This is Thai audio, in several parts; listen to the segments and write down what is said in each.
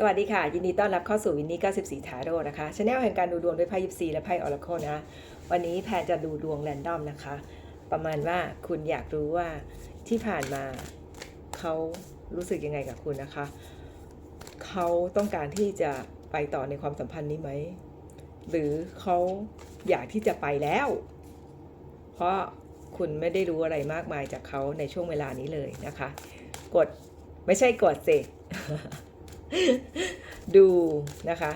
สวัสดีค่ะ ยินดีต้อนรับเข้าสู่วินนี่94ทาโร่นะคะชาแนลแห่งการดูดวงด้วยไพ่ยิปซีและไพ่ออร์โคนะ วันนี้แพนจะดูดวงแรนดอมนะคะ ประมาณว่าคุณอยากรู้ว่าที่ผ่านมาเขารู้สึกยังไงกับคุณนะคะ เขาต้องการที่จะไปต่อในความสัมพันธ์นี้ไหม หรือเขาอยากที่จะไปแล้ว เพราะคุณไม่ได้รู้อะไรมากมายจากเขาในช่วงเวลานี้เลยนะคะ กดไม่ใช่กดสิ ดูนะคะ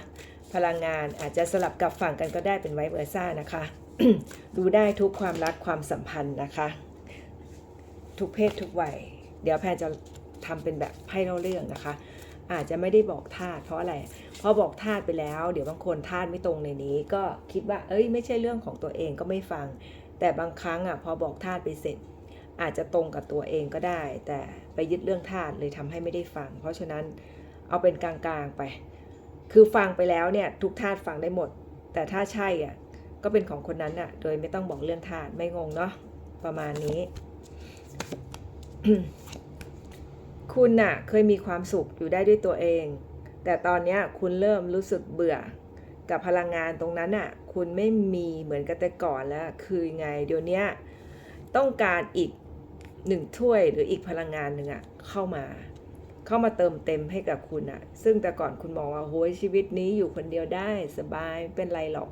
พลังงานอาจจะสลับกับฝั่งกันก็ได้เป็นไวเวอร์ซ่านะคะ ดูได้ทุกความรักความสัมพันธ์นะคะ ทุกเพศทุกวัย เดี๋ยวแพนจะทำเป็นแบบไพ่เล่าเรื่องนะคะ อาจจะไม่ได้บอกธาตุเพราะอะไรพอบอกธาตุไปแล้ว เดี๋ยวบางคนธาตุไม่ตรงในนี้ ก็คิดว่า เอ้ย ไม่ใช่เรื่องของตัวเองก็ไม่ฟัง แต่บางครั้งอะพอบอกธาตุไปเสร็จ อาจจะตรงกับตัวเองก็ได้ แต่ไปยึดเรื่องธาตุเลยทำให้ไม่ได้ฟัง เพราะฉะนั้น เอาเป็นกลางๆไป คือฟังไปแล้วเนี่ยทุกธาตุฟังได้หมด แต่ถ้าใช่อะก็เป็นของคนนั้นอะ โดยไม่ต้องบอกเรื่องธาตุไม่งงเนาะประมาณนี้ คุณน่ะเคยมีความสุขอยู่ได้ด้วยตัวเอง แต่ตอนนี้คุณเริ่มรู้สึกเบื่อกับพลังงานตรงนั้นน่ะ คุณไม่มีเหมือนกับแต่ก่อนแล้ว คือไงเดี๋ยวนี้ต้องการอีกหนึ่งถ้วยหรืออีกพลังงานหนึ่งอะเข้ามา เข้ามาเติมเต็มให้กับคุณอะซึ่งแต่ก่อนคุณมองว่าโอ้ยชีวิตนี้อยู่คนเดียวได้สบายเป็นไรหรอก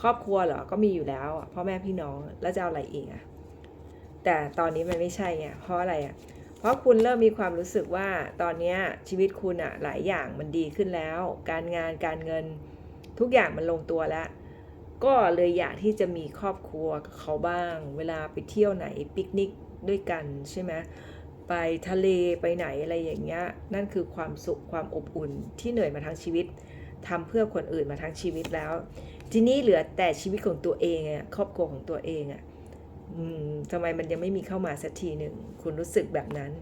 ครอบครัวเหรอก็มีอยู่แล้วพ่อแม่พี่น้องแล้วจะเอาอะไรอีกอะแต่ตอนนี้มันไม่ใช่ไงเพราะอะไรอะเพราะคุณเริ่มมีความรู้สึกว่าตอนนี้ชีวิตคุณอะหลายอย่างมันดีขึ้นแล้ว การงานการเงินทุกอย่างมันลงตัวแล้วก็เลยอยากที่จะมีครอบครัวกับเขาบ้าง เวลาไปเที่ยวไหนปิกนิกด้วยกันใช่ไหม ไปทะเลไปไหนอะไรอย่างเงี้ยนั่นคือความสุขความอบอุ่นที่เหนื่อยมาทั้งชีวิตทำเพื่อคนอื่นมาทั้งชีวิตแล้ว ทีนี้เหลือแต่ชีวิตของตัวเองอะครอบครัวของตัวเองอะทำไมมันยังไม่มีเข้ามาสักทีหนึ่งคุณรู้สึกแบบนั้น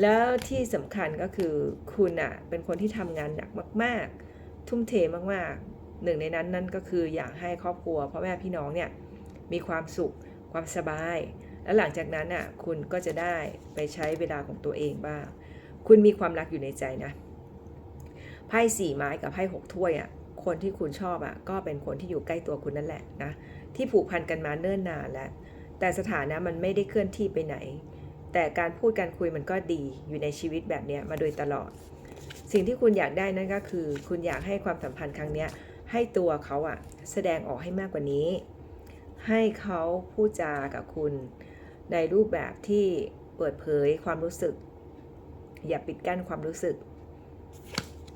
แล้วที่สำคัญก็คือคุณอะเป็นคนที่ทำงานหนักมาก ๆ ทุ่มเทมากๆ หนึ่งในนั้นนั่นก็คืออยากให้ครอบครัวพ่อแม่พี่น้องเนี่ยมีความสุขความสบาย แล้วหลังจากนั้นอะคุณก็จะได้ไปใช้เวลาของตัวเองบ้าง คุณมีความรักอยู่ในใจนะ ไพ่สี่ไม้กับไพ่หกถ้วยอะ คนที่คุณชอบอะก็เป็นคนที่อยู่ใกล้ตัวคุณนั่นแหละนะ ที่ผูกพันกันมาเนิ่นนานแล้ว แต่สถานะมันไม่ได้เคลื่อนที่ไปไหน แต่การพูดการคุยมันก็ดีอยู่ในชีวิตแบบนี้มาโดยตลอด สิ่งที่คุณอยากได้นั่นก็คือ คุณอยากให้ความสัมพันธ์ครั้งนี้ให้ตัวเขาอะแสดงออกให้มากกว่านี้ ให้เขาพูดจากับคุณ ในรูปแบบที่เปิดเผยความรู้สึก อย่าปิดกั้นความรู้สึก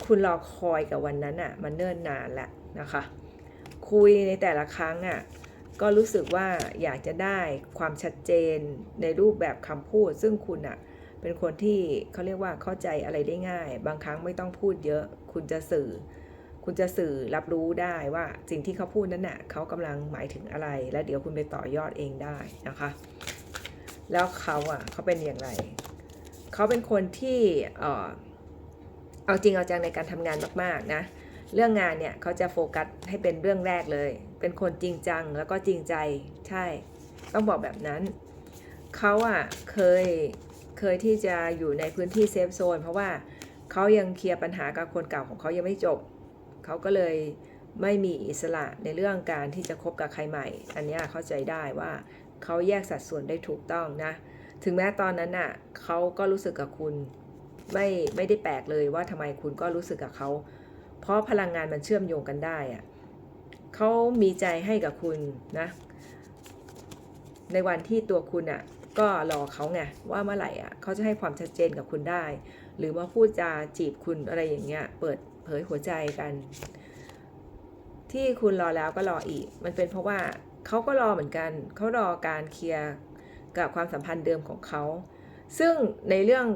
คุณรอคอยกับวันนั้นอะมันเนิ่นนานแล้วนะคะ คุยในแต่ละครั้งอะก็รู้สึกว่าอยากจะได้ความชัดเจนในรูปแบบคำพูด ซึ่งคุณอะเป็นคนที่เขาเรียกว่าเข้าใจอะไรได้ง่าย บางครั้งไม่ต้องพูดเยอะ คุณจะสื่อ คุณจะสื่อรับรู้ได้ว่าสิ่งที่เขาพูดนั้นน่ะเขากำลังหมายถึงอะไร และเดี๋ยวคุณไปต่อยอดเองได้นะคะ แล้วเขาอะเขาเป็นอย่างไรเขาเป็นคนที่เอาจริงเอาจังในการทำงานมากๆนะเรื่องงานเนี่ยเขาจะโฟกัสให้เป็นเรื่องแรกเลย เป็นคนจริงจังแล้วก็จริงใจใช่ ต้องบอกแบบนั้นเขาอะเคยเคยที่จะอยู่ในพื้นที่เซฟโซนเพราะว่าเขายังเคลียร์ปัญหากับคนเก่าของเขายังไม่จบเขาก็เลยไม่มีอิสระในเรื่องการที่จะคบกับใครใหม่ อันนี้เข้าใจได้ว่า เขาแยกสัดส่วนได้ถูกต้องนะ ถึงแม้ตอนนั้นน่ะเขาก็รู้สึกกับคุณไม่ไม่ได้แปลกเลยว่าทำไมคุณก็รู้สึกกับเขา เพราะพลังงานมันเชื่อมโยงกันได้อะเขามีใจให้กับคุณนะ ในวันที่ตัวคุณอะก็รอเขาไงว่าเมื่อไหร่อะเขาจะให้ความชัดเจนกับคุณได้ หรือมาพูดจาจีบคุณอะไรอย่างเงี้ยเปิดเผยหัวใจกัน ที่คุณรอแล้วก็รออีก มันเป็นเพราะว่า เขาก็รอเหมือนกันเขารอการเคลียร์กับความสัมพันธ์เดิมของเขา ซึ่งในเรื่อง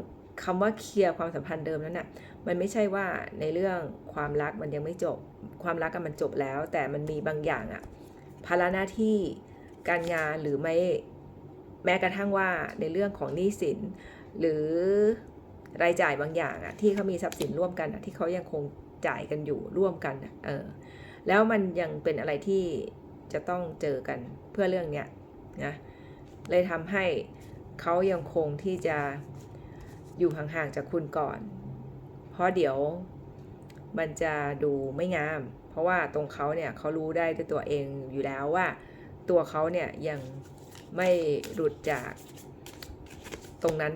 คำว่าเคลียร์ความสัมพันธ์เดิมนั้นน่ะมันไม่ใช่ว่าในเรื่องความรักมันยังไม่จบ ความรักกันมันจบแล้ว แต่มันมีบางอย่างอะภาระหน้าที่การงานหรือไม่แม้กระทั่งว่าในเรื่องของหนี้สิน หรือรายจ่ายบางอย่างอะที่เขามีทรัพย์สินร่วมกันอะที่เขายังคงจ่ายกันอยู่ร่วมกันอะเออแล้วมันยังเป็นอะไรที่ จะต้องเจอกันเพื่อเรื่องเนี้ยนะเลยทำให้เขายังคงที่จะอยู่ห่างๆจากคุณก่อน เพราะเดี๋ยวมันจะดูไม่งาม เพราะว่าตรงเขาเนี่ยเขารู้ได้ด้วยตัวเองอยู่แล้วว่า ตัวเขาเนี่ยยังไม่หลุดจากตรงนั้น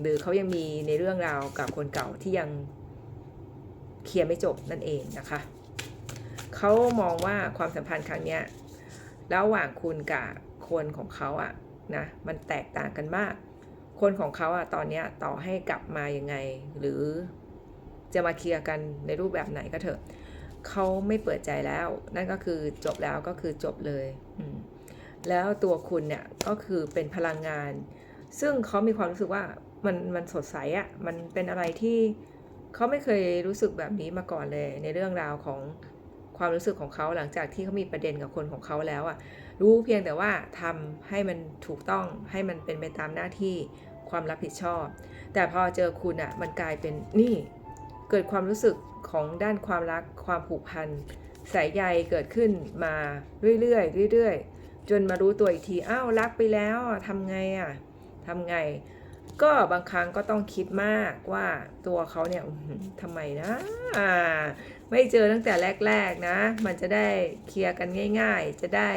หรือเขายังมีในเรื่องราวกับคนเก่าที่ยังเคลียร์ไม่จบนั่นเองนะคะ เขามองว่าความสัมพันธ์ครั้งเนี้ยระหว่างคุณกับคนของเขาอะนะมันแตกต่างกันมาก คนของเขาอะตอนเนี้ยต่อให้กลับมายังไง หรือจะมาเคลียร์กันในรูปแบบไหนก็เถอะเขาไม่เปิดใจแล้ว นั่นก็คือจบแล้วก็คือจบเลย แล้วตัวคุณเนี่ยก็คือเป็นพลังงาน ซึ่งเขามีความรู้สึกว่ามันมันสดใสอะมันเป็นอะไรที่เขาไม่เคยรู้สึกแบบนี้มาก่อนเลย ในเรื่องราวของ ความรู้สึกของเขาหลังจากที่เขามีประเด็นกับคนของเขาแล้วอะรู้เพียงแต่ว่าทำให้มันถูกต้องให้มันเป็นไปตามหน้าที่ความรับผิดชอบ แต่พอเจอคุณอะมันกลายเป็นนี่ เกิดความรู้สึกของด้านความรักความผูกพันสายใยเกิดขึ้นมาเรื่อยๆเรื่อยๆ จนมารู้ตัวอีกทีอ้าวรักไปแล้วทำไงอะทำไง ก็บางครั้งก็ต้องคิดมากว่าตัวเขาเนี่ยทำไมนะ ไม่เจอตั้งแต่แรก ๆนะ มันจะได้เคลียร์กันง่าย ๆ จะได้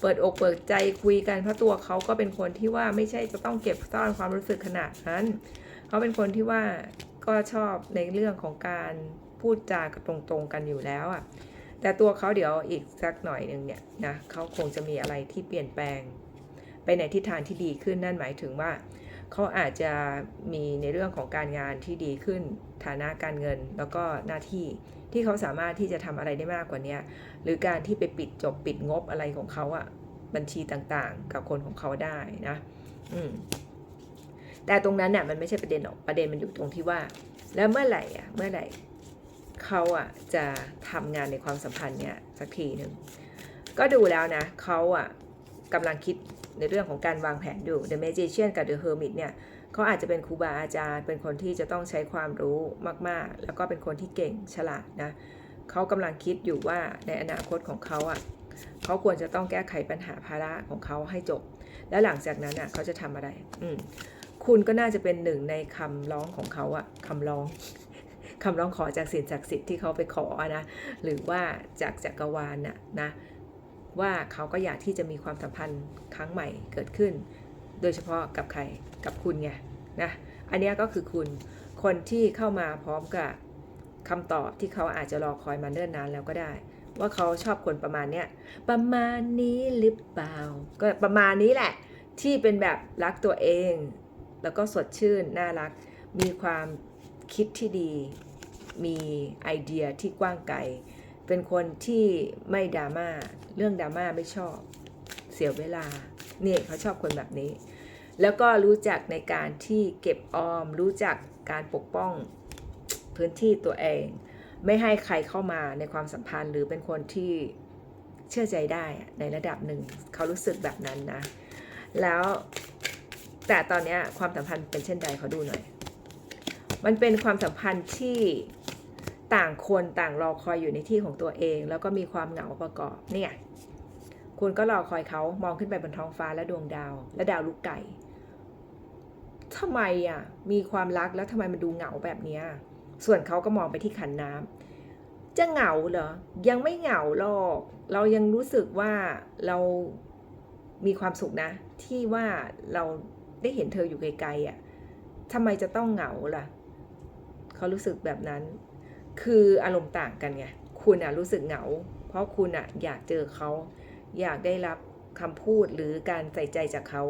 เปิดอกเปิดใจคุยกันเพราะตัวเขาก็เป็นคนที่ว่าไม่ใช่จะต้องเก็บซ่อนความรู้สึกขนาดนั้น เขาเป็นคนที่ว่าก็ชอบในเรื่องของการพูดจากตรงๆกันอยู่แล้วอะแต่ตัวเขาเดี๋ยวอีกสักหน่อยหนึ่งเนี่ยนะเขาคงจะมีอะไรที่เปลี่ยนแปลง ไปในทิศทางที่ดีขึ้นนั่นหมายถึงว่า เขาอาจจะมีในเรื่องของการงานที่ดีขึ้นฐานะการเงิน แล้วก็หน้าที่ที่เขาสามารถที่จะทำอะไรได้มากกว่านี้หรือการที่ไปปิดจบปิดงบอะไรของเขาอะบัญชีต่างๆ กับคนของเขาได้นะอืมแต่ตรงนั้นเนี่ยมันไม่ใช่ประเด็นหรอกประเด็นมันอยู่ตรงที่ว่า แล้วเมื่อไหร่อะเมื่อไหร่เขาอะจะทำงานในความสัมพันธ์เนี่ยสักทีหนึ่งก็ดูแล้วนะเขาอะกำลังคิด ในเรื่องของการวางแผนอยู่ The Magician กับ The Hermit เนี่ยเขาอาจจะเป็นครูบาอาจารย์ เป็นคนที่จะต้องใช้ความรู้มากๆ แล้วก็เป็นคนที่เก่งฉลาดนะเขากำลังคิดอยู่ว่าในอนาคตของเขาอะเขาควรจะต้องแก้ไขปัญหาภาระของเขาให้จบ แล้วหลังจากนั้นอะเขาจะทำอะไรอืมคุณก็น่าจะเป็นหนึ่งในคำร้องของเขาอะคำร้องคำร้องขอจากสิ่งศักดิ์สิทธิ์ที่เขาไปขอนะหรือว่าจากจักรวาลน่ะนะ ว่าเขาก็อยากที่จะมีความสัมพันธ์ครั้งใหม่เกิดขึ้น โดยเฉพาะกับใครกับคุณไงนะอันนี้ก็คือคุณคนที่เข้ามาพร้อมกับคำตอบที่เขาอาจจะรอคอยมาเนิ่นนานแล้วก็ได้ ว่าเขาชอบคนประมาณเนี้ยประมาณนี้หรือเปล่า ก็ประมาณนี้แหละ ที่เป็นแบบรักตัวเอง แล้วก็สดชื่นน่ารัก มีความคิดที่ดี มีไอเดียที่กว้างไกล เป็นคนที่ไม่ดราม่าเรื่องดราม่าไม่ชอบ เสียเวลานี่เขาชอบคนแบบนี้ แล้วก็รู้จักในการที่เก็บออม รู้จักการปกป้องพื้นที่ตัวเอง ไม่ให้ใครเข้ามาในความสัมพันธ์ หรือเป็นคนที่เชื่อใจได้ในระดับหนึ่ง เขารู้สึกแบบนั้นนะ แล้วแต่ตอนนี้ความสัมพันธ์เป็นเช่นใดเขาดูหน่อย มันเป็นความสัมพันธ์ที่ ต่างคนต่างรอคอยอยู่ในที่ของตัวเอง แล้วก็มีความเหงาประกอบเนี่ยคุณก็รอคอยเขามองขึ้นไปบนท้องฟ้าและดวงดาว และดาวลูกไก่ทำไมอะมีความรักแล้วทำไมมันดูเหงาแบบนี้ส่วนเขาก็มองไปที่ขันน้ำจะเหงาเหรอยังไม่เหงาหรอกเรายังรู้สึกว่าเรามีความสุขนะ ที่ว่าเราได้เห็นเธออยู่ไกลๆอะทำไมจะต้องเหงาล่ะ เขารู้สึกแบบนั้น คืออารมณ์ต่างกันไงคุณอะรู้สึกเหงา เพราะคุณอะอยากเจอเขา อยากได้รับคำพูดหรือการใส่ใจจากเขา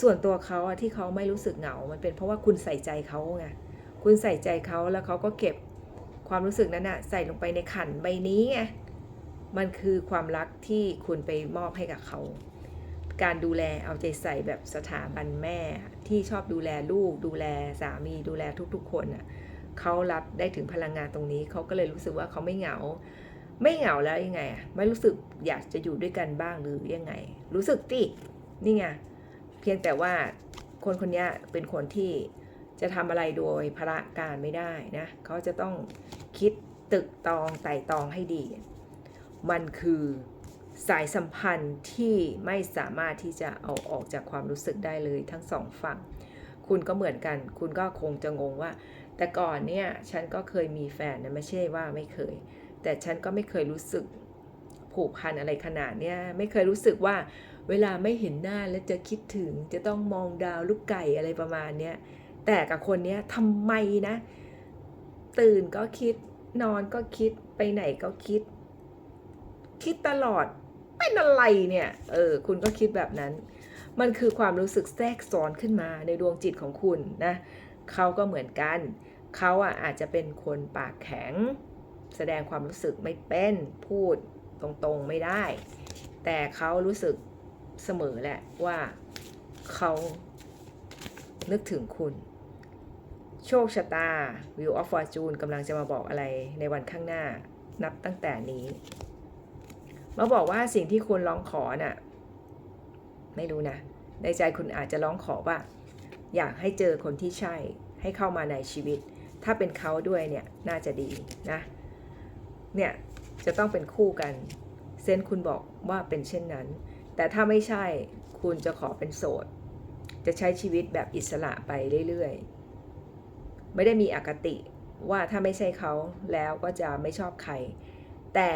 ส่วนตัวเขาอะที่เขาไม่รู้สึกเหงา มันเป็นเพราะว่าคุณใส่ใจเขาไง คุณใส่ใจเขาแล้วเขาก็เก็บความรู้สึกนั้นอะใส่ลงไปในขันใบนี้ไง มันคือความรักที่คุณไปมอบให้กับเขา การดูแลเอาใจใส่แบบสถาบันแม่ที่ชอบดูแลลูก ดูแลสามีดูแลทุกๆ คนอะ เขารับได้ถึงพลังงานตรงนี้ เขาก็เลยรู้สึกว่าเขาไม่เหงา ไม่เหงาแล้วยังไงอะไม่รู้สึกอยากจะอยู่ด้วยกันบ้างหรือยังไง รู้สึกตินี่ไงเพียงแต่ว่าคนคนนี้เป็นคนที่จะทำอะไรโดยพระการไม่ได้นะเขาจะต้องคิดตึกตองไต่ตองให้ดี มันคือสายสัมพันธ์ที่ไม่สามารถที่จะเอาออกจากความรู้สึกได้เลยทั้งสองฝั่ง คุณก็เหมือนกัน คุณก็คงจะงงว่า แต่ก่อนเนี่ยฉันก็เคยมีแฟนนะไม่ใช่ว่าไม่เคย แต่ฉันก็ไม่เคยรู้สึกผูกพันอะไรขนาดเนี้ยไม่เคยรู้สึกว่าเวลาไม่เห็นหน้าแล้วจะคิดถึงจะต้องมองดาวลูกไก่อะไรประมาณเนี้ยแต่กับคนเนี้ยทำไมนะ ตื่นก็คิดนอนก็คิดไปไหนก็คิด คิดตลอดเป็นอะไรเนี่ยเออคุณก็คิดแบบนั้น มันคือความรู้สึกแทรกซ้อนขึ้นมาในดวงจิตของคุณนะ เขาก็เหมือนกัน เขาอะอาจจะเป็นคนปากแข็ง แสดงความรู้สึกไม่เป็นพูดตรงๆไม่ได้ แต่เขารู้สึกเสมอแหละว่าเขานึกถึงคุณ โชคชะตา Wheel of Fortune กำลังจะมาบอกอะไรในวันข้างหน้านับตั้งแต่นี้ มาบอกว่าสิ่งที่คุณร้องขอน่ะ ไม่รู้นะ ในใจคุณอาจจะร้องขอว่า อยากให้เจอคนที่ใช่ให้เข้ามาในชีวิต ถ้าเป็นเขาด้วยเนี่ยน่าจะดีนะเนี่ยจะต้องเป็นคู่กัน เซนคุณบอกว่าเป็นเช่นนั้น แต่ถ้าไม่ใช่คุณจะขอเป็นโสด จะใช้ชีวิตแบบอิสระไปเรื่อยๆ ไม่ได้มีอคติว่าถ้าไม่ใช่เขาแล้วก็จะไม่ชอบใคร แต่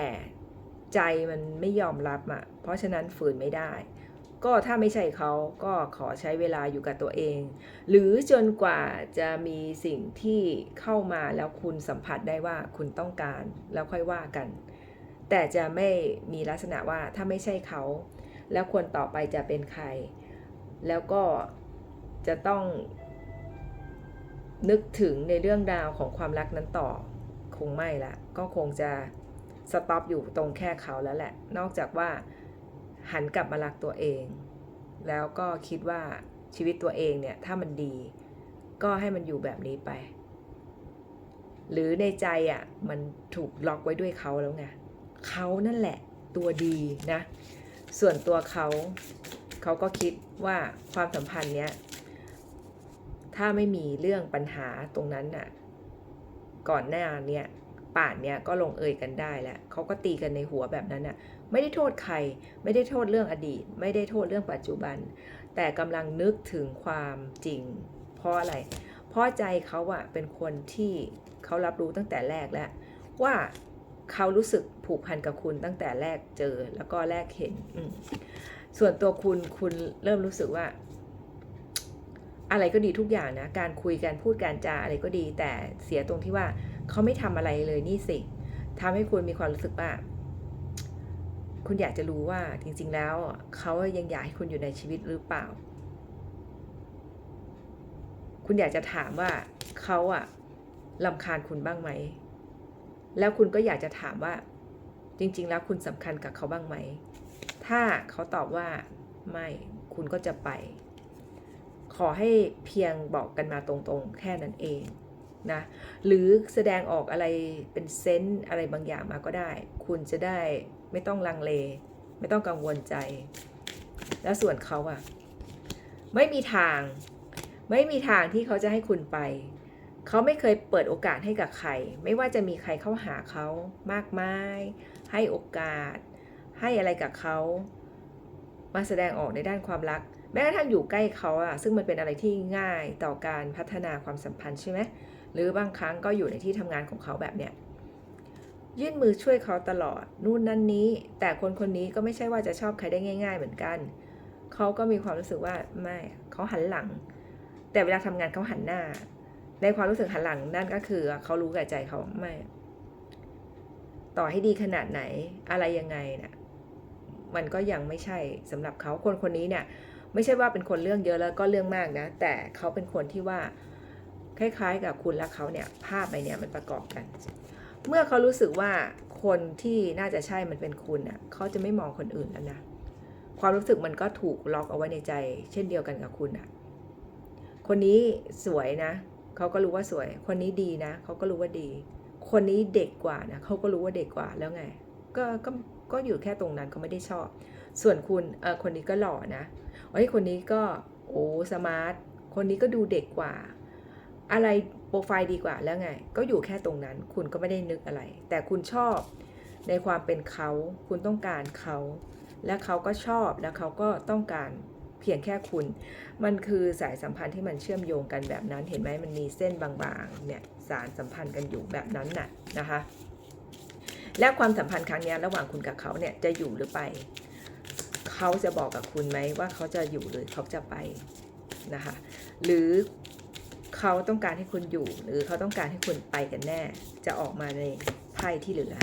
ใจมันไม่ยอมรับอะ่ะ เพราะฉะนั้นฝืนไม่ได้ ก็ถ้าไม่ใช่เขาก็ขอใช้เวลาอยู่กับตัวเอง หรือจนกว่าจะมีสิ่งที่เข้ามาแล้วคุณสัมผัสได้ว่าคุณต้องการแล้วค่อยว่ากัน แต่จะไม่มีลักษณะว่าถ้าไม่ใช่เขา แล้วคนต่อไปจะเป็นใคร แล้วก็จะต้องนึกถึงในเรื่องราวของความรักนั้นต่อคงไม่ละก็คงจะสต็อปอยู่ตรงแค่เขาแล้วแหละ นอกจากว่า หันกลับมารักตัวเอง แล้วก็คิดว่าชีวิตตัวเองเนี่ยถ้ามันดี ก็ให้มันอยู่แบบนี้ไป หรือในใจอะ่ะมันถูกล็อกไว้ด้วยเขาแล้วไงเขานั่นแหละตัวดีนะ ส่วนตัวเขาเขาก็คิดว่าความสัมพันธ์เนี้ยถ้าไม่มีเรื่องปัญหาตรงนั้นน่ะ ก่อนหน้าเนี้ยป่านเนี้ยก็ลงเอยกันได้แล้วเขาก็ตีกันในหัวแบบนั้นน่ะ ไม่ได้โทษใคร ไม่ได้โทษเรื่องอดีต ไม่ได้โทษเรื่องปัจจุบัน แต่กำลังนึกถึงความจริง เพราะอะไร เพราะใจเขาอะเป็นคนที่เขารับรู้ตั้งแต่แรกแล้ว ว่าเขารู้สึกผูกพันกับคุณตั้งแต่แรกเจอแล้วก็แรกเห็น ส่วนตัวคุณคุณเริ่มรู้สึกว่า อะไรก็ดีทุกอย่างนะ การคุยการพูดการจาอะไรก็ดี แต่เสียตรงที่ว่าเขาไม่ทำอะไรเลยนี่สิทำให้คุณมีความรู้สึกว่า คุณอยากจะรู้ว่าจริง ๆ แล้วเขายังอยากให้คุณอยู่ในชีวิตหรือเปล่า คุณอยากจะถามว่าเขาอะลำคาญคุณบ้างไหม แล้วคุณก็อยากจะถามว่า จริง ๆ แล้วคุณสำคัญกับเขาบ้างไหม ถ้าเขาตอบว่าไม่คุณก็จะไป ขอให้เพียงบอกกันมาตรงๆ แค่นั้นเองนะหรือแสดงออกอะไรเป็นเซนส์อะไรบางอย่างมาก็ได้ คุณจะได้ ไม่ต้องลังเล ไม่ต้องกังวลใจ แล้วส่วนเขาอะไม่มีทาง ไม่มีทางที่เขาจะให้คุณไป เขาไม่เคยเปิดโอกาสให้กับใคร ไม่ว่าจะมีใครเข้าหาเขามากมาย ให้โอกาส ให้อะไรกับเขา มาแสดงออกในด้านความรัก แม้กระทั่งอยู่ใกล้เขาอะซึ่งมันเป็นอะไรที่ง่ายต่อการพัฒนาความสัมพันธ์ใช่ไหมหรือบางครั้งก็อยู่ในที่ทำงานของเขาแบบเนี้ย ยื่นมือช่วยเขาตลอด นู่นนั่นนี้ แต่คนคนนี้ก็ไม่ใช่ว่าจะชอบใครได้ง่าย ๆ เหมือนกัน เขาก็มีความรู้สึกว่าไม่เขาหันหลัง แต่เวลาทำงานเขาหันหน้า ในความรู้สึกหันหลังนั่นก็คือ เขารู้แก่ใจเขาไม่ ต่อให้ดีขนาดไหนอะไรยังไงเนะี่ยมันก็ยังไม่ใช่สำหรับเขาคนคนนี้เนี่ยไม่ใช่ว่าเป็นคนเรื่องเยอะแล้วก็เรื่องมากนะ แต่เขาเป็นคนที่ว่าคล้ายๆ กับคุณและเขาเนี่ย ภาพใบเนี้ยมันประกอบกัน เมื่อเขารู้สึกว่าคนที่น่าจะใช่มันเป็นคุณอะเขาจะไม่มองคนอื่นแล้วนะความรู้สึกมันก็ถูกล็อกเอาไว้ในใจ เช่นเดียวกันกับคุณอะ คนนี้สวยนะเขาก็รู้ว่าสวย คนนี้ดีนะเขาก็รู้ว่าดี คนนี้เด็กกว่านะเขาก็รู้ว่าเด็กกว่าแล้วไง ก็ก็ก็อยู่แค่ตรงนั้นเขาไม่ได้ชอบ ส่วนคุณเออคนนี้ก็หล่อนะเอ้ยคนนี้ก็โอ้สมาร์ทคนนี้ก็ดูเด็กกว่า อะไร ปรไฟล์ดีกว่าแล้วไง ก็อยู่แค่ตรงนั้น คุณก็ไม่ได้นึกอะไร แต่คุณชอบในความเป็นเขา คุณต้องการเขา และเขาก็ชอบ แล้วเขาก็ต้องการเพียงแค่คุณ มันคือสายสัมพันธ์ที่มันเชื่อมโยงกันแบบนั้น เห็นไหมมันมีเส้นบางๆ เนี่ย สารสัมพันธ์กันอยู่แบบนั้นน่ะนะคะ และความสัมพันธ์ครั้งนี้ระหว่างคุณกับเขาเนี่ยจะอยู่หรือไป เขาจะบอกกับคุณไหมว่าเขาจะอยู่หรือเขาจะไปนะคะ หรือ เขาต้องการให้คุณอยู่ หรือเขาต้องการให้คุณไปกันแน่ จะออกมาในไพ่ที่เหลือ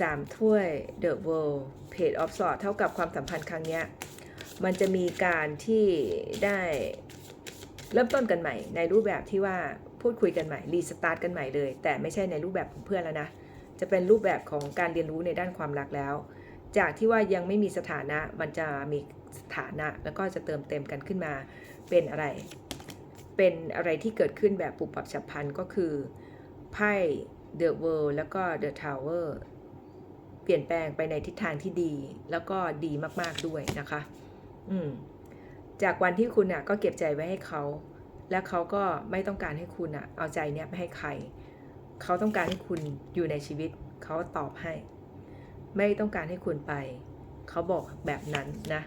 สามถ้วย The World Page of Swords เท่ากับความสัมพันธ์ครั้งนี้มันจะมีการที่ได้เริ่มต้นกันใหม่ ในรูปแบบที่ว่าพูดคุยกันใหม่รีสตาร์ทกันใหม่เลย แต่ไม่ใช่ในรูปแบบของเพื่อนแล้วนะ จะเป็นรูปแบบของการเรียนรู้ในด้านความรักแล้ว จากที่ว่ายังไม่มีสถานะมันจะมีสถานะแล้วก็จะเติมเต็มกันขึ้นมาเป็นอะไร เป็นอะไรที่เกิดขึ้นแบบปุบปับฉับพลันก็คือไพ่ The World แล้วก็ The Tower เปลี่ยนแปลงไปในทิศทางที่ดี แล้วก็ดีมากๆด้วยนะคะ อืม จากวันที่คุณอะก็เก็บใจไว้ให้เขา และเขาก็ไม่ต้องการให้คุณอะ เอาใจเนี้ยไปให้ใคร เขาต้องการให้คุณอยู่ในชีวิต เขาตอบให้ ไม่ต้องการให้คุณไป เขาบอกแบบนั้นนะ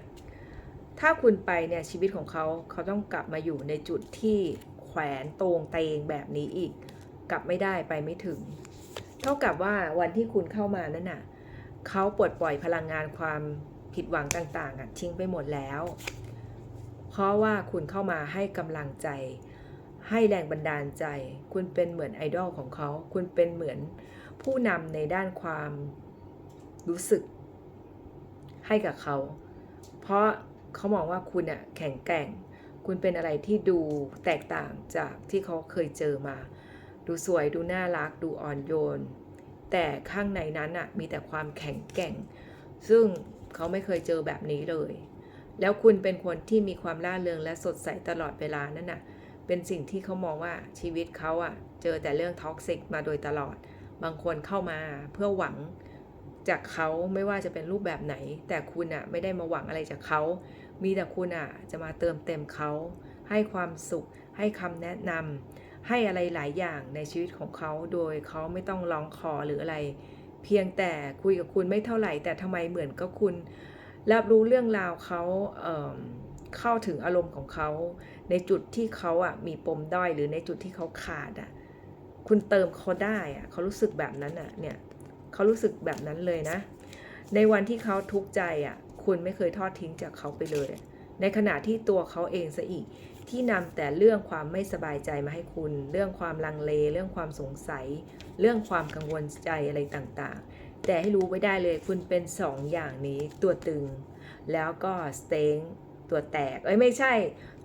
ถ้าคุณไปเนี่ยชีวิตของเขาเขาต้องกลับมาอยู่ในจุดที่แขวนตรงเตงแบบนี้อีก กลับไม่ได้ไปไม่ถึง เท่ากับว่าวันที่คุณเข้ามานั่นน่ะเขาปลดปล่อยพลังงานความผิดหวังต่างๆอะทิ้งไปหมดแล้ว เพราะว่าคุณเข้ามาให้กำลังใจ ให้แรงบันดาลใจ คุณเป็นเหมือนไอดอลของเขา คุณเป็นเหมือนผู้นำในด้านความรู้สึกให้กับเขา เพราะ เขามองว่าคุณอะแข็งแกร่ง คุณเป็นอะไรที่ดูแตกต่างจากที่เขาเคยเจอมา ดูสวยดูน่ารักดูอ่อนโยน แต่ข้างในนั้นอะมีแต่ความแข็งแกร่ง ซึ่งเขาไม่เคยเจอแบบนี้เลย แล้วคุณเป็นคนที่มีความร่าเริงและสดใสตลอดเวลานั่นน่ะเป็นสิ่งที่เขามองว่าชีวิตเขาอะเจอแต่เรื่องท็อกซิกมาโดยตลอด บางคนเข้ามาเพื่อหวัง จากเขาไม่ว่าจะเป็นรูปแบบไหน แต่คุณอะไม่ได้มาหวังอะไรจากเขา มีแต่คุณอะจะมาเติมเต็มเขา ให้ความสุข ให้คำแนะนำให้อะไรหลายอย่างในชีวิตของเขา โดยเขาไม่ต้องร้องขอหรืออะไร เพียงแต่คุยกับคุณไม่เท่าไหร่ แต่ทำไมเหมือนกับคุณรับรู้เรื่องราวเขาเเข้าถึงอารมณ์ของเขา ในจุดที่เขาอะมีปมด้อยหรือในจุดที่เขาขาดอะคุณเติมเขาได้อะเขารู้สึกแบบนั้นอะเนี่ย เขารู้สึกแบบนั้นเลยนะ ในวันที่เขาทุกข์ใจอะ คุณไม่เคยทอดทิ้งจากเขาไปเลย ในขณะที่ตัวเขาเองซะอีกที่นำแต่เรื่องความไม่สบายใจมาให้คุณ เรื่องความลังเล เรื่องความสงสัย เรื่องความกังวลใจอะไรต่างๆ แต่ให้รู้ไว้ได้เลยคุณเป็นสองอย่างนี้ตัวตึง แล้วก็สเต็งตัวแตกเอ้ยไม่ใช่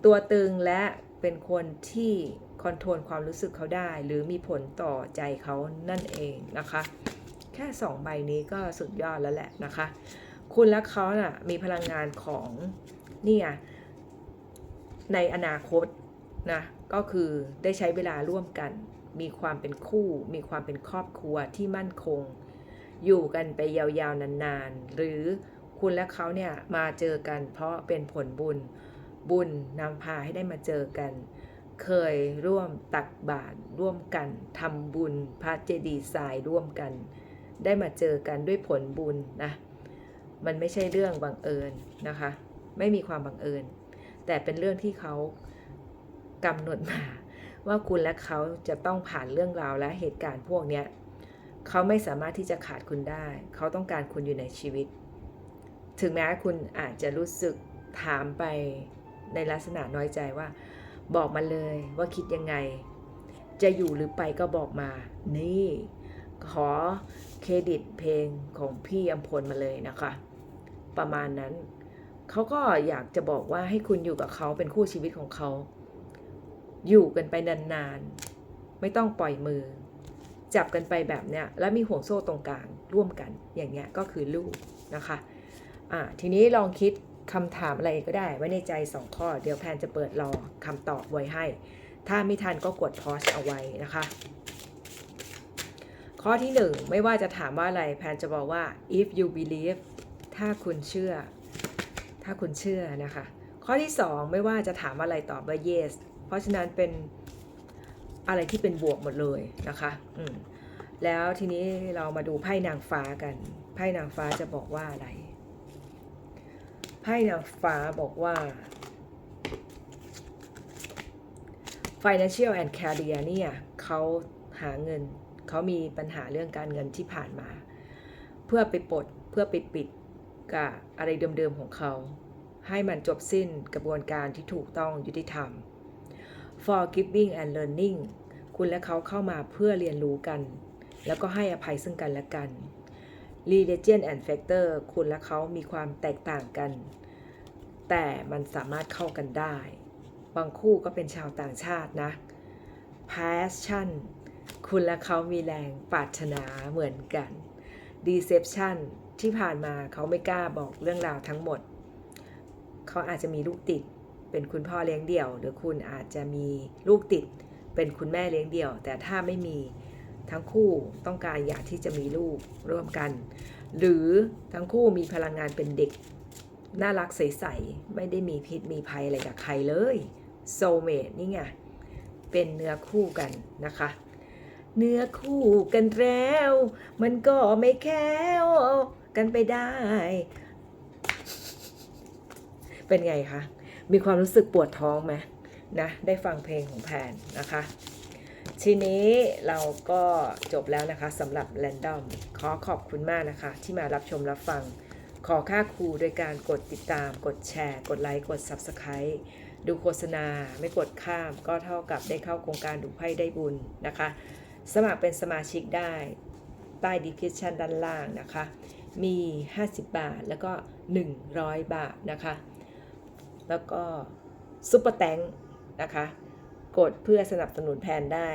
ตัวตึงและเป็นคนที่คอนโทรลความรู้สึกเขาได้ หรือมีผลต่อใจเขานั่นเองนะคะ ค่สองใบนี้ก็สุดยอดแล้วแหละนะคะ คุณและเขาน่ะมีพลังงานของนี่ไงในอนาคตนะก็คือได้ใช้เวลาร่วมกัน มีความเป็นคู่ มีความเป็นครอบครัวที่มั่นคง อยู่กันไปยาวๆนานๆ หรือคุณและเขาเนี่ยมาเจอกัน เพราะเป็นผลบุญบุญนำพาให้ได้มาเจอกัน เคยร่วมตักบาตรร่วมกันทำบุญพระเจดีย์ทรายร่วมกัน ได้มาเจอกันด้วยผลบุญนะ มันไม่ใช่เรื่องบังเอิญนะคะ ไม่มีความบังเอิญ แต่เป็นเรื่องที่เขากำหนดมา ว่าคุณและเขาจะต้องผ่านเรื่องราวและเหตุการณ์พวกนี้เขาไม่สามารถที่จะขาดคุณได้ เขาต้องการคุณอยู่ในชีวิต ถึงแม้คุณอาจจะรู้สึกถามไปในลักษณะน้อยใจว่า บอกมาเลยว่าคิดยังไง จะอยู่หรือไปก็บอกมา นี่ ขอเครดิตเพลงของพี่อัมพลมาเลยนะคะ ประมาณนั้น เขาก็อยากจะบอกว่าให้คุณอยู่กับเขาเป็นคู่ชีวิตของเขา อยู่กันไปนานๆ ไม่ต้องปล่อยมือ จับกันไปแบบเนี้ย แล้วมีห่วงโซ่ตรงกลางร่วมกัน อย่างเงี้ยก็คือลูกนะคะ อ่า ทีนี้ลองคิดคำถามอะไรก็ได้ไว้ในใจสองข้อ เดี๋ยวแพนจะเปิดรอคำตอบไว้ให้ ถ้าไม่ทันก็กดพอสเอาไว้นะคะ ข้อที่หนึ่งไม่ว่าจะถามว่าอะไรแพนจะบอกว่า if you believe ถ้าคุณเชื่อ ถ้าคุณเชื่อนะคะ ข้อที่สองไม่ว่าจะถามอะไรตอบว่า yes เพราะฉะนั้นเป็นอะไรที่เป็นบวกหมดเลยนะคะอืมแล้วทีนี้เรามาดูไพ่นางฟ้ากัน ไพ่นางฟ้าจะบอกว่าอะไร ไพ่นางฟ้าบอกว่า financial and career เนี่ยเขาหาเงิน เขามีปัญหาเรื่องการเงินที่ผ่านมา เพื่อไปปลดเพื่อไปปิดกับอะไรเดิมๆของเขา ให้มันจบสิ้นกระบวนการที่ถูกต้องยุติธรรม forgiving and learning คุณและเขาเข้ามาเพื่อเรียนรู้กัน แล้วก็ให้อภัยซึ่งกันและกัน religion and factor คุณและเขามีความแตกต่างกัน แต่มันสามารถเข้ากันได้ บางคู่ก็เป็นชาวต่างชาตินะ passion คุณและเขามีแรงปรารถนาเหมือนกัน deception ที่ผ่านมาเขาไม่กล้าบอกเรื่องราวทั้งหมด เขาอาจจะมีลูกติด เป็นคุณพ่อเลี้ยงเดี่ยว หรือคุณอาจจะมีลูกติด เป็นคุณแม่เลี้ยงเดี่ยว แต่ถ้าไม่มีทั้งคู่ต้องการอยากที่จะมีลูกร่วมกัน หรือทั้งคู่มีพลังงานเป็นเด็ก น่ารักใสๆไม่ได้มีพิษมีภัยอะไรกับใครเลยโซเมดนี่ไงเป็นเนื้อคู่กันนะคะ เนื้อคู่กันแล้ว มันก็ไม่แค้วกันไปได้ เป็นไงคะ มีความรู้สึกปวดท้องไหมนะ ได้ฟังเพลงของแพนนะคะ ทีนี้เราก็จบแล้วนะคะสำหรับ Random ขอขอบคุณมากนะคะ ที่มารับชมรับฟัง ขอค่าครูโดยการกดติดตาม กดแชร์ กดไลค์ กด Subscribe ดูโฆษณาไม่กดข้ามก็เท่ากับได้เข้าโครงการดูไพ่ได้บุญนะคะ สมัครเป็นสมาชิกได้ใต้ description ด้านล่างนะคะ มี 50 บาทแล้วก็ 100 บาทนะคะ แล้วก็ซุปเปอร์แตงนะคะ กดเพื่อสนับสนุนแทนได้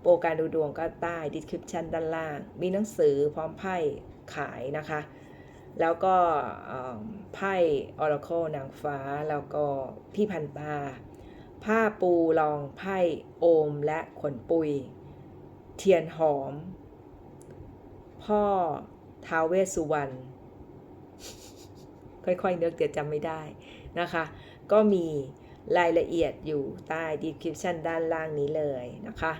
โปรการดูดวงก็ใต้ description ด้านล่าง มีหนังสือพร้อมไพ่ขายนะคะ แล้วก็เอ่อไพ่ Oracle นางฟ้า แล้วก็พี่พันตา ผ้าปูรองไพ่โอมและขนปุย เทียนหอม พ่อท้าวเวสสุวรรณค่อยๆนึกเดี๋ยวจำไม่ได้นะคะ ก็มีรายละเอียดอยู่ใต้ description ด้านล่างนี้เลยนะคะ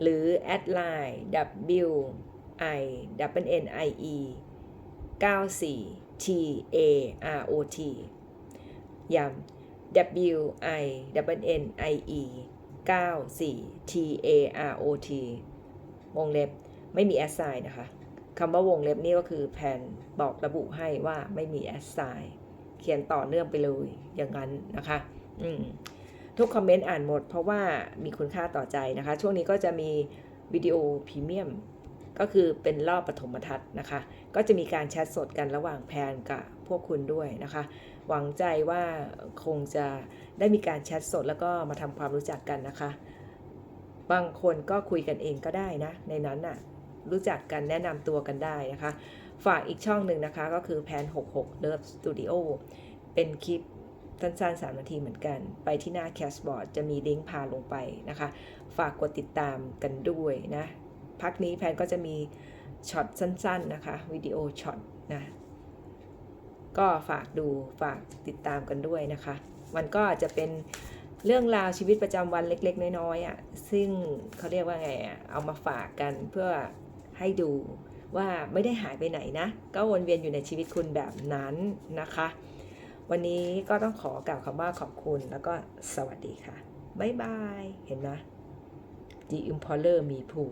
หรือแอดไลน์ w i w n i e 94 t a r o t ย้ำ w i w n i e 94 t a r o t วงเล็บไม่มีแอสไซน์นะคะคำว่าวงเล็บนี่ก็คือแผนบอกระบุให้ว่าไม่มีแอสไซน์เขียนต่อเนื่องไปเลยอย่างนั้นนะคะอืมทุกคอมเมนต์อ่านหมดเพราะว่ามีคุณค่าต่อใจนะคะ ช่วงนี้ก็จะมีวิดีโอพรีเมียมก็คือเป็นรอบปฐมทัศน์นะคะ ก็จะมีการแชทสดกันระหว่างแพนกับพวกคุณด้วยนะคะ หวังใจว่าคงจะได้มีการแชทสดแล้วก็มาทำความรู้จักกันนะคะ บางคนก็คุยกันเองก็ได้นะ ในนั้นน่ะรู้จักกันแนะนำตัวกันได้นะคะ ฝากอีกช่องหนึ่งนะคะ ก็คือแพน66 Love Studio เป็นคลิปสั้นๆ3นาทีเหมือนกัน ไปที่หน้าแคสบอร์ดจะมีลิงก์พาลงไปนะคะ ฝากกดติดตามกันด้วยนะ พักนี้แพนก็จะมีช็อตสั้นๆนะคะ วิดีโอช็อตนะ ก็ฝากดูฝากติดตามกันด้วยนะคะ มันก็จะเป็น เรื่องราวชีวิตประจำวันเล็ก ๆ น้อยๆอะซึ่งเขาเรียกว่าไงอะเอามาฝากกันเพื่อให้ดูว่าไม่ได้หายไปไหนนะ ก็วนเวียนอยู่ในชีวิตคุณแบบนั้นนะคะ วันนี้ก็ต้องขอกล่าวคำว่าขอบคุณแล้วก็สวัสดีค่ะ บ๊ายบาย เห็นไหม The Impaler มีภู